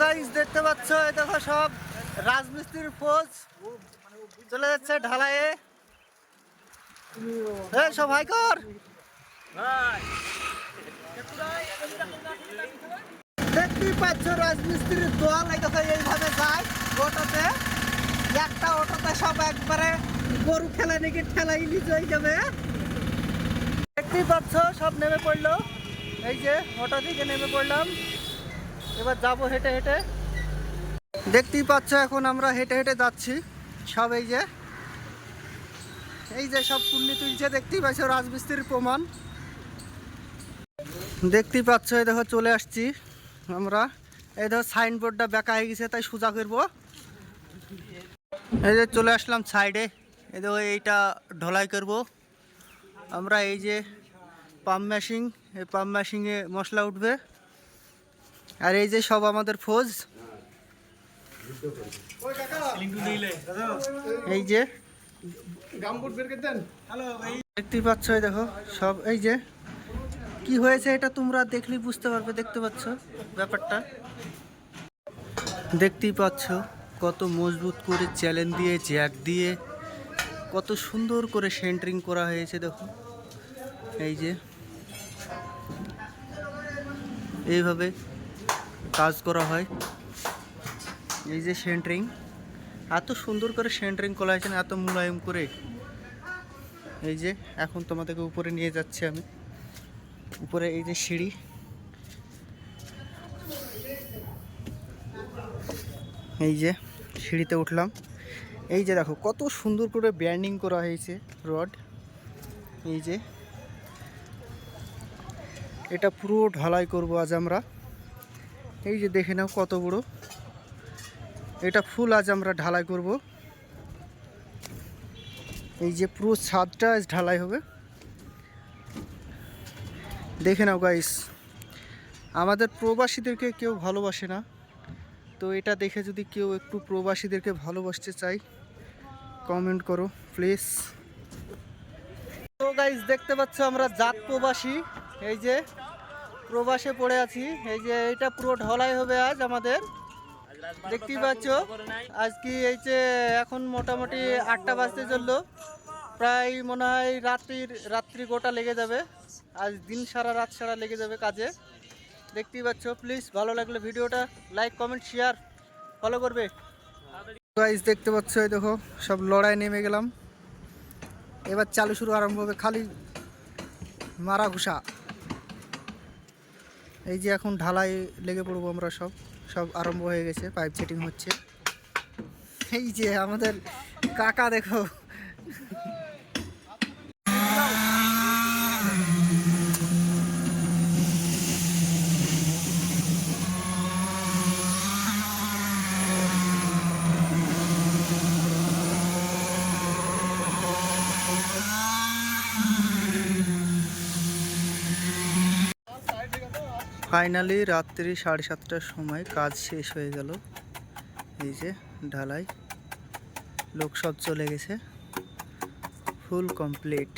Guys দেখতে পাচ্ছ? এই দেখো সব রাজমিস্ত্রির ফোজ চলে যাচ্ছে ঢালাইয়ে। এই, সব হাই কর। দেখতেই পাচ্ছ রাজমিস্ত্রির দল এই দেখো এইভাবে যায় অটোতে একটা অটোতে সব একবারে গরু খেলা নাকি ঠেলাই নিচে হয়ে যাবে। দেখতেই পাচ্ছ, সব নেমে পড়ল। এই যে অটো থেকে নেমে পড়লাম। এবার যাব হেঁটে হেঁটে। দেখতেই পাচ্ছ এখন আমরা হেঁটে হেঁটে যাচ্ছি, সব এই যে এই যে সব পুণ্যি তুলছে, দেখতেই পাচ্ছ রাজমিস্ত্রির প্রমাণ। দেখতেই পাচ্ছ, এই দেখো চলে আসছি আমরা। এই দেখো সাইনবোর্ডটা বেঁকা হয়ে গেছে, তাই সোজা করব। এই যে চলে আসলাম সাইডে এই দেখো এইটা ঢলাই করব। আমরা এই যে পাম্প মেশিন এই পাম্প মেশিনে মশলা উঠবে। আর এই যে সব আমাদের ফোজ। এই যে দেখতেই পাচ্ছ দেখো, সব, এই যে। কি হয়েছে এটা তোমরা দেখলেই বুঝতে পারবে, দেখতে পাচ্ছ ব্যাপারটা? দেখতেই পাচ্ছ কত মজবুত করে চ্যালেঞ্জ দিয়ে, জ্যাক দিয়ে, কত সুন্দর করে সেন্টারিং করা হয়েছে, দেখো। এই যে। এইভাবে কাজ করা হয়। এই যে সেন্টারিং এত সুন্দর করে সেন্টারিং করা হয়েছে এত মুলায়ম করে। এই যে, এখন তোমাদেরকে উপরে নিয়ে যাচ্ছি আমি। উপরে এই যে সিঁড়ি। এই যে, সিঁড়িতে উঠলাম। এই যে দেখো, কত সুন্দর করে ব্যান্ডিং করা হয়েছে রড এই যে, এটা পুরো ঢালাই করব আজ আমরা। এই যে দেখে নাও কত বড়। এটা ফুল আজ আমরা ঢালাই করব। এই যে পুরো ছাদটা আজ ঢালাই হবে। দেখে নাও গাইস আমাদের প্রবাসীদেরকে কেউ ভালোবাসে না। তো এটা দেখে যদি কেউ একটু প্রবাসীদেরকে ভালোবাসতে চাই কমেন্ট করো প্লিজ তো গাইস দেখতে পাচ্ছ আমরা জাত প্রবাসী। এই যে প্রবাসে পড়ে আছি। এই যে এটা পুরো ঢলাই হবে আজ আমাদের। দেখতেই পাচ্ছ, আজ কি এই যে এখন মোটামুটি আটটা বাজতে চলল। প্রায় মনে হয় রাত্রির, রাত্রি গোটা লেগে যাবে। আজ দিন সারা, রাত সারা লেগে যাবে কাজে। দেখতেই পাচ্ছ প্লিজ ভালো লাগলে ভিডিওটা লাইক কমেন্ট শেয়ার ফলো করবে। গাইজ দেখতে পাচ্ছ, এই দেখো, সব লড়াই নেমে গেলাম। এবার চালু শুরু আরম্ভ হবে খালি মারা ঘুষা এই যে এখন ঢালাই লেগে পড়ব আমরা সব সব আরম্ভ হয়ে গেছে পাইপ সেটিং হচ্ছে। এই যে আমাদের কাকা দেখো। ফাইনালি রাত্রি সাড়ে সাতটার সময় কাজ শেষ হয়ে গেল। এই যে ঢালাই, লোক সব চলে গেছে। Full complete.